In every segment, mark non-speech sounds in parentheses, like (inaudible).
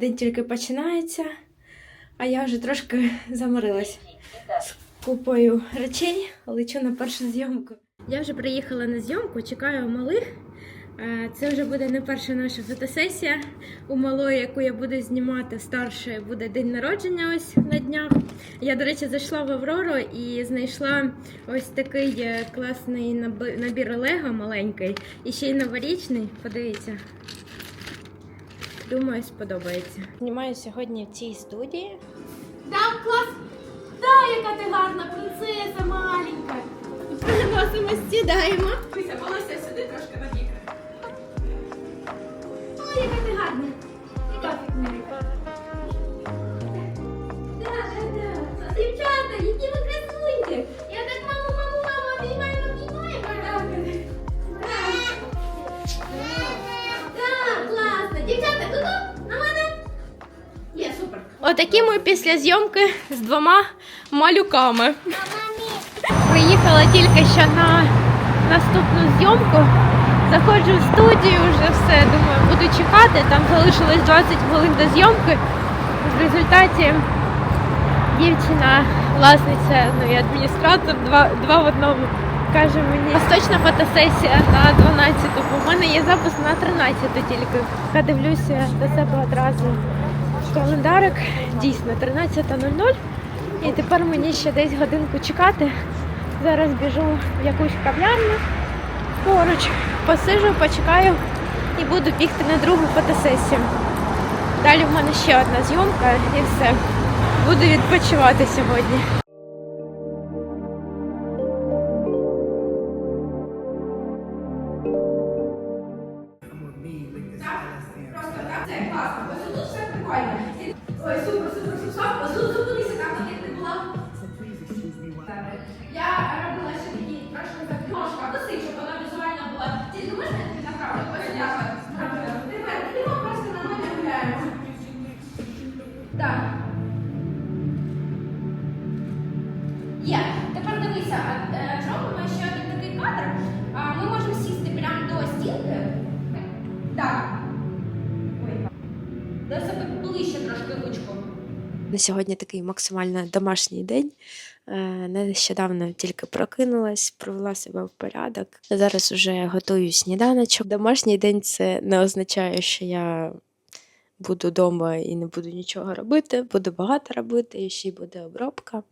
День тільки починається, а я вже трошки заморилась з купою речей, лечу на першу зйомку. Я вже приїхала на зйомку, чекаю малих. Е, Це вже буде не перша наша фотосесія. У малої, яку я буду знімати старшої, буде день народження ось на днях. Я, до речі, зайшла в Аврору і знайшла ось такий е, класний набір Лего маленький і ще й новорічний. Подивіться. Думаю, сподобається. Знімаю сьогодні в цій студії. Да, клас! Да, яка ти гарна принцеса маленька. Переносимо, сідаємо. Дивися, волосся сюди трошки набігне. Отакі ми після зйомки з двома малюками. Приїхала тільки що на наступну зйомку. Заходжу в студію, вже все. Думаю, буду чекати. Там залишилось 20 хвилин до зйомки. В результаті дівчина, власниця, ну і адміністратор, два, два в одному. Каже мені, точна фотосесія на 12 бо в мене є запис на 13 тільки. Я дивлюся до себе одразу календарик, дійсно 13.00. І тепер мені ще десь годинку чекати. Зараз біжу в якусь кав'ярню поруч, посижу, почекаю і буду бігти на другу фотосесію. Далі в мене ще одна зйомка і все. Буду відпочивати сьогодні. Тут все прикольно. Ой, супер, супер, супер. Ось тут зупинися себе ближче трошки ручку. На сьогодні такий максимально домашній день. Е, Нещодавно тільки прокинулась, привела себе в порядок. Зараз уже готую сніданочок. Домашній день це не означає, що я буду вдома і не буду нічого робити. Буду багато робити, і ще й буде обробка.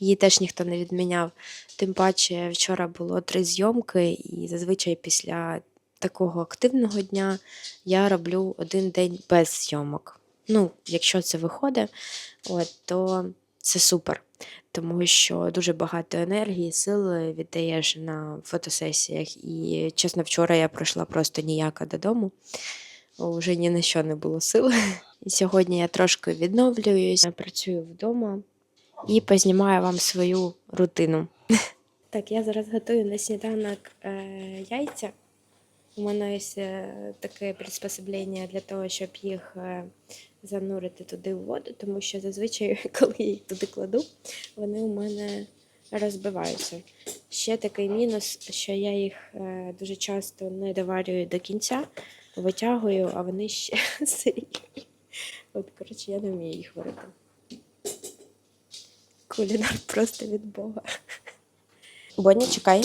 Її теж ніхто не відміняв. Тим паче, вчора було три зйомки, і зазвичай після такого активного дня я роблю один день без зйомок. Ну, якщо це виходить, от, то це супер. Тому що дуже багато енергії, сил віддаєш на фотосесіях. І, чесно, вчора я пройшла просто ніяка додому. Вже ні на що не було сил. (laughs) І сьогодні я трошки відновлююсь, працюю вдома і познімаю вам свою рутину. (laughs) Так, я зараз готую на сніданок е, яйця. У мене ось е, таке приспособлення для того, щоб їх е, занурити туди в воду, тому що зазвичай, (laughs) коли я їх туди кладу, вони у мене розбиваються. Ще такий мінус, що я їх е, дуже часто не доварюю до кінця, витягую, а вони ще (laughs) сирі. От, коротше, я не вмію їх варити. Кулінар (laughs) просто від Бога. Боня, чекай.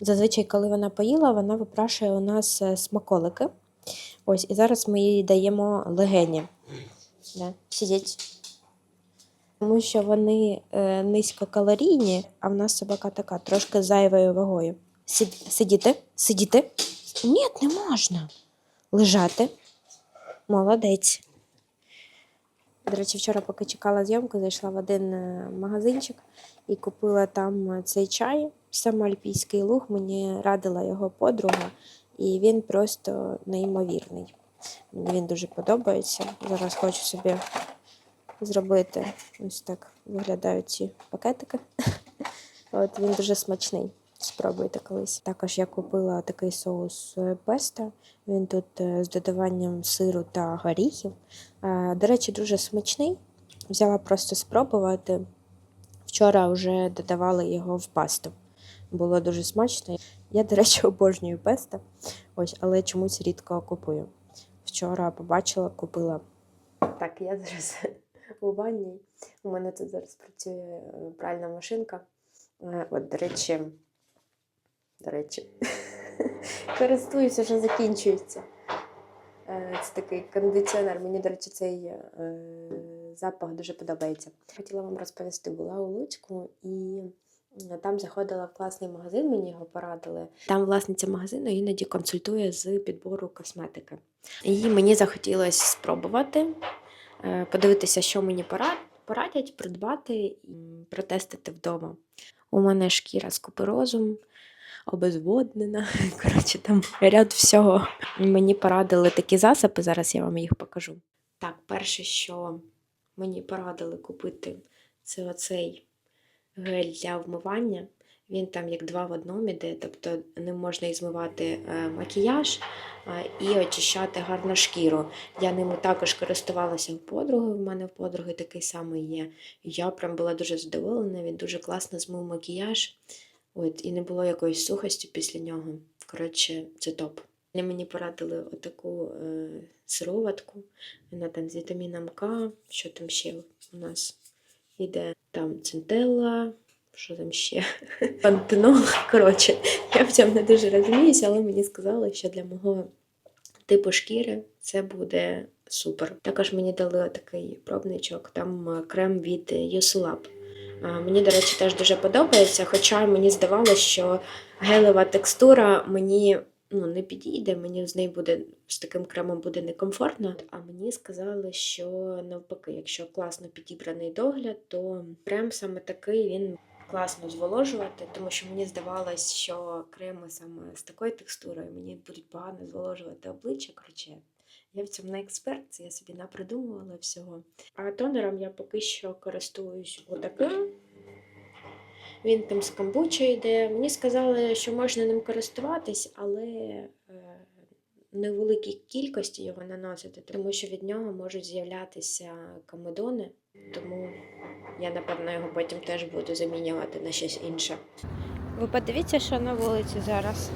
Зазвичай, коли вона поїла, вона випрашує у нас е, смаколики. Ось, і зараз ми їй даємо легені. Да. Сидіть. Тому що вони е, низькокалорійні, а в нас собака така, трошки зайвою вагою. Сид, сидіти, сидіти. Ні, не можна. Лежати. Молодець. До речі, вчора, поки чекала зйомку, зайшла в один е, магазинчик і купила там е, цей чай. Саме альпійський луг, мені радила його подруга, і він просто неймовірний. Мені він дуже подобається. Зараз хочу собі зробити ось так виглядають ці пакетики. (laughs) От він дуже смачний. Спробуйте колись. Також я купила такий соус е, песто. Він тут е, з додаванням сиру та горіхів. До речі, дуже смачний. Взяла просто спробувати. Вчора вже додавала його в пасту. Було дуже смачно. Я, до речі, (laughs) обожнюю песто, ось, але чомусь рідко купую. вчора побачила, купила. Так, я зараз (laughs) у ванні. У мене тут зараз працює е, пральна машинка. Е, От, до речі, до речі, (laughs) користуюся, вже закінчується. Е, Це такий кондиціонер. Мені, до речі, цей запах дуже подобається. Хотіла вам розповісти, була у Луцьку і там заходила в класний магазин, мені його порадили. Там власниця магазину іноді консультує з підбору косметики. І мені захотілося спробувати, е, подивитися, що мені порадять, придбати і протестити вдома. У мене шкіра з куперозом, обезводнена. (laughs) Коротше, там ряд всього. Мені порадили такі засоби, зараз я вам їх покажу. Так, перше, що мені порадили купити, це оцей гель для вмивання. Він там як два в одному іде, тобто ним можна і змивати е, макіяж і очищати гарно шкіру. Я ними також користувалася в подруги. В мене в подруги такий самий є. Я прям була дуже задоволена. Він дуже класно змив макіяж. От, і не було якоїсь сухості після нього. Коротше, це топ. Вони мені порадили отаку е, сироватку. Вона там з вітаміном К. Що там ще у нас іде? Там центелла, що там ще? Пантенол. (laughs) Коротше, я в цьому не дуже розуміюся, але мені сказали, що для мого типу шкіри це буде супер. Також мені дали такий пробничок, там е, крем від Юсулаб. Мені, до речі, теж дуже подобається, хоча мені здавалося, що гелева текстура мені ну, не підійде, мені з нею буде з таким кремом буде некомфортно. А мені сказали, що навпаки, якщо класно підібраний догляд, то крем саме такий він класно зволожувати, тому що мені здавалось, що креми саме з такою текстурою мені будуть погано зволожувати обличчя. Коротше, я в цьому не експерт, це я собі напридумувала всього. А тонером я поки що користуюсь отаким. Він там з камбуча йде. Мені сказали, що можна ним користуватись, але е, не в великій кількості його наносити, тому що від нього можуть з'являтися комедони. Тому я, напевно, його потім теж буду замінювати на щось інше. Ви подивіться, що на вулиці зараз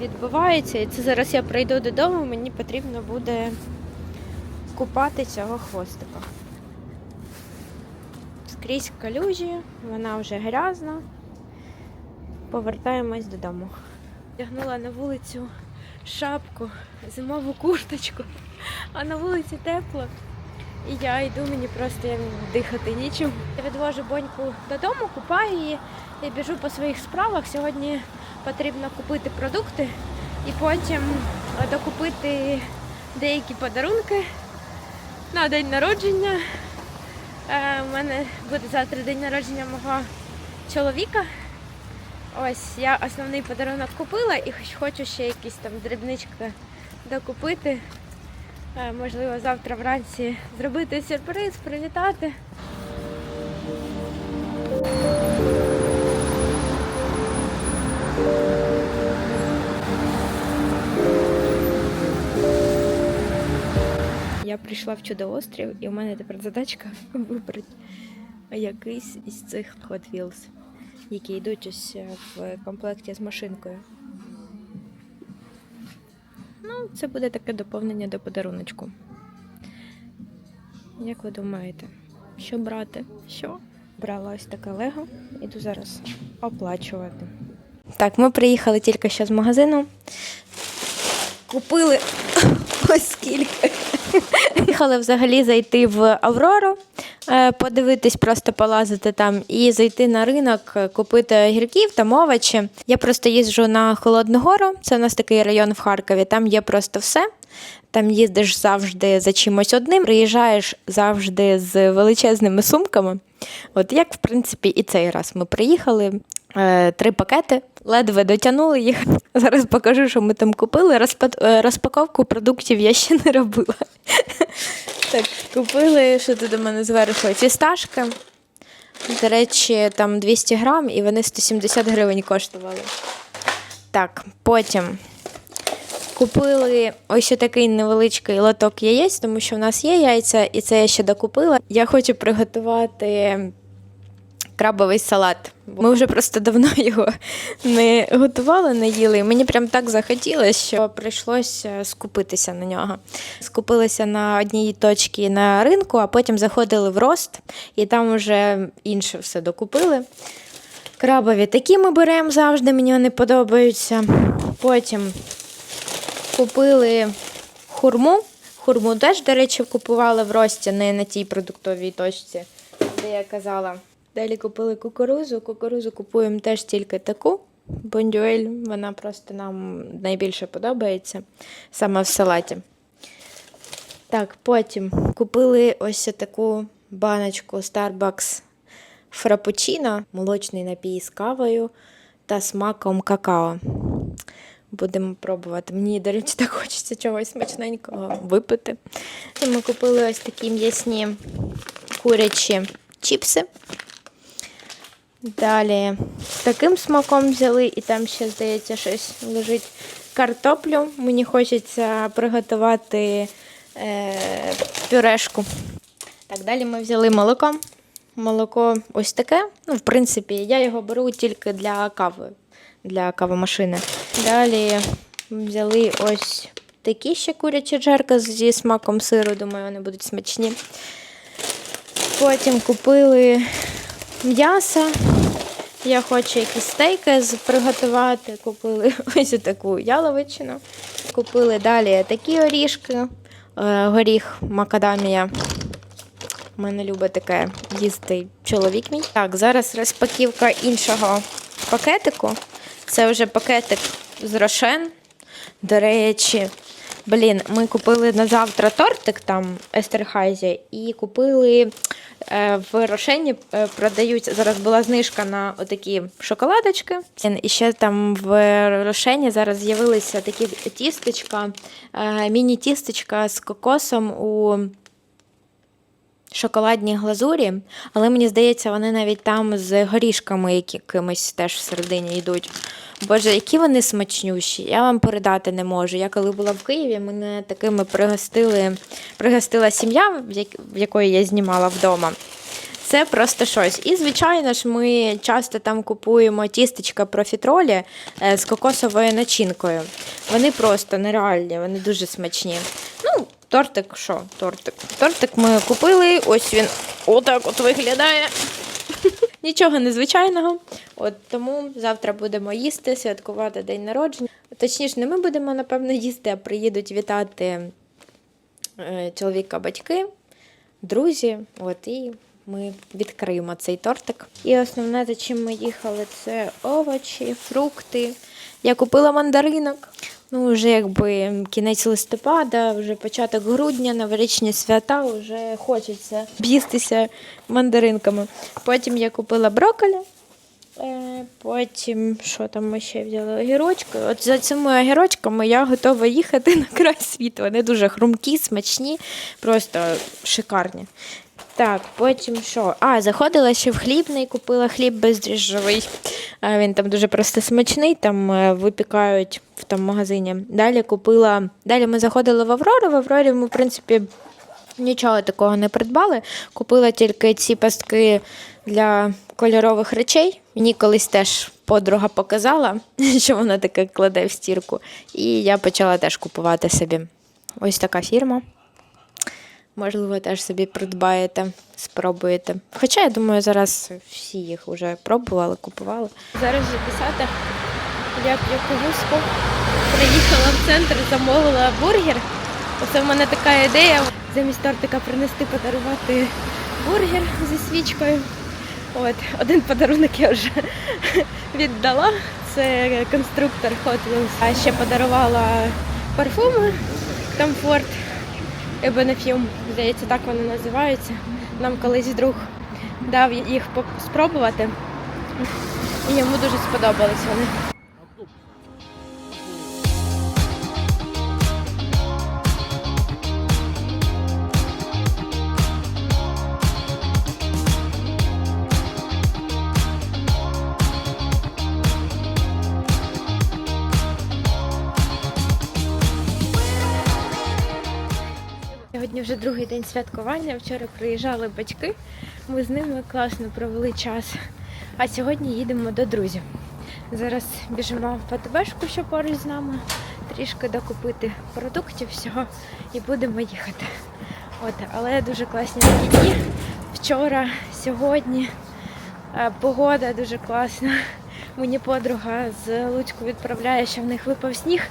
відбувається. І це зараз я прийду додому, мені потрібно буде купати цього хвостика. Скрізь калюжі, вона вже грязна. Повертаємось додому. Тягнула на вулицю шапку, зимову курточку, а на вулиці тепло. І я йду, мені просто я дихати нічим. Я відвожу боньку додому, купаю її і біжу по своїх справах. Сьогодні потрібно купити продукти і потім докупити деякі подарунки на день народження. Е, У мене буде завтра день народження мого чоловіка. Ось я основний подарунок купила і хоч- хочу ще якісь там дрібнички докупити. Е, Можливо, завтра вранці зробити сюрприз, привітати. Я прийшла в чудоострів, і у мене тепер задачка (laughs) вибрати якийсь із цих Hot Wheels, які йдуть ось е, в комплекті з машинкою. Ну, це буде таке доповнення до подаруночку. Як ви думаєте, що брати? Що? Брала ось таке лего, іду зараз оплачувати. Так, ми приїхали тільки що з магазину. Купили (laughs) ось скільки. Їхали взагалі зайти в Аврору, е, подивитись, просто полазити там і зайти на ринок, е, купити огірків та овочі. Я просто їжджу на Холодну Гору, це у нас такий район в Харкові, там є просто все. Там їздиш завжди за чимось одним, приїжджаєш завжди з величезними сумками. От як, в принципі, і цей раз ми приїхали. Е, Три пакети, ледве дотягнули їх. (laughs) Зараз покажу, що ми там купили. Е, Розпаковку продуктів я ще не робила. (laughs) Так, купили, що тут у мене зверху, фісташки. До речі, там 200 грам і вони 170 гривень коштували. Так, потім Купили ось такий невеличкий лоток яєць, тому що в нас є яйця, і це я ще докупила. Я хочу приготувати крабовий салат. Ми вже просто давно (laughs) його не готували, не їли. Мені прям так захотілося, що прийшлося скупитися на нього. Скупилися на одній точці на ринку, а потім заходили в рост, і там вже інше все докупили. Крабові такі ми беремо завжди, мені вони подобаються. Потім купили хурму. Хурму теж, до речі, купували в рості, не на тій продуктовій точці, де я казала. Далі купили кукурузу. Кукурузу купуємо теж тільки таку. Бондюель, вона просто нам найбільше подобається саме в салаті. Так, потім купили ось таку баночку Starbucks Frappuccino, молочний напій з кавою та смаком какао. Будемо пробувати. Мені, до речі, так хочеться чогось смачненького випити. Ми купили ось такі м'ясні курячі чіпси. Далі таким смаком взяли, і там ще, здається, щось лежить картоплю. Мені хочеться приготувати е, пюрешку. Так, далі ми взяли молоко. Молоко ось таке. Ну, в принципі, я його беру тільки для кави, для кавомашини. Далі взяли ось такі ще курячі джерка зі смаком сиру. Думаю, вони будуть смачні. Потім купили м'ясо. Я хочу якісь стейки приготувати. Купили (laughs) ось таку яловичину. Купили далі такі орішки, е, горіх макадамія. У мене любить таке їсти чоловік мій. Так, зараз розпаківка іншого пакетику. Це вже пакетик з рошен. До речі, блін, ми купили на завтра тортик там Естерхайзі і купили е, в Рошені е, продають. Зараз була знижка на отакі шоколадочки. І ще там в Рошені зараз з'явилися такі тістечка, е, міні-тістечка з кокосом у шоколадній глазурі, але мені здається, вони навіть там з горішками якимись теж всередині йдуть. Боже, які вони смачнющі, я вам передати не можу. Я коли була в Києві, мене такими пригостили, пригостила сім'я, в якої я знімала вдома. Це просто щось. І, звичайно ж, ми часто там купуємо тістечка профітролі е, з кокосовою начинкою. Вони просто нереальні, вони дуже смачні. Ну, тортик, що? Тортик. Тортик ми купили, ось він отак от виглядає. Нічого незвичайного. От тому завтра будемо їсти, святкувати день народження. Точніше, не ми будемо, напевно, їсти, а приїдуть вітати е, чоловіка батьки, друзі. От і ми відкриємо цей тортик. І основне, за чим ми їхали, це овочі, фрукти. Я купила мандаринок. Ну, вже якби кінець листопада, вже початок грудня, новорічні свята, вже хочеться б'їстися мандаринками. Потім я купила брокколі. Е, Потім, що там ми ще взяли? Огірочки. От за цими огірочками я готова їхати (laughs) на край світу. Вони дуже хрумкі, смачні, просто шикарні. Так, потім що? А, заходила ще в хлібний, купила хліб бездріжджовий. Він там дуже просто смачний, там е, випікають в тому магазині. Далі купила. Далі ми заходили в Аврору. В Аврорі ми, в принципі, Нічого такого не придбали. Купила тільки ці пастки для кольорових речей. Мені колись теж подруга показала, (laughs) що вона таке кладе в стірку. І я почала теж купувати собі. Ось така фірма. Можливо, теж собі придбаєте, спробуєте. Хоча, я думаю, зараз всі їх вже пробували, купували. Зараз вже 10 Я п'ю. Приїхала в центр, замовила бургер. Оце в мене така ідея замість тортика принести подарувати бургер зі свічкою. От, один подарунок я вже (laughs) віддала. Це конструктор Hot Wheels. А ще подарувала парфуми Comfort Ebenefium. Здається, так вони називаються. Нам колись друг дав їх спробувати. І йому дуже сподобались вони. Сьогодні вже другий день святкування. Вчора приїжджали батьки. Ми з ними класно провели час. А сьогодні їдемо до друзів. Зараз біжимо в ПТБшку, що поруч з нами, трішки докупити продуктів всього і будемо їхати. От, але дуже класні такі дні. Вчора, сьогодні е, погода дуже класна. Мені подруга з Луцьку відправляє, що в них випав сніг,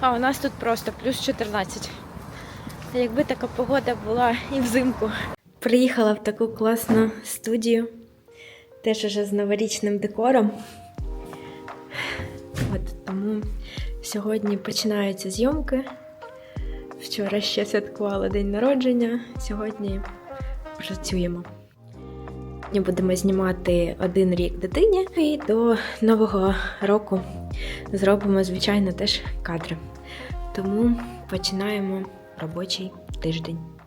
а у нас тут просто плюс 14. Якби така погода була і взимку. Приїхала в таку класну студію, теж уже з новорічним декором. От тому сьогодні починаються зйомки. Вчора ще святкувала день народження, сьогодні працюємо. Сьогодні будемо знімати один рік дитині і до Нового року зробимо, звичайно, теж кадри. Тому починаємо робочий тиждень.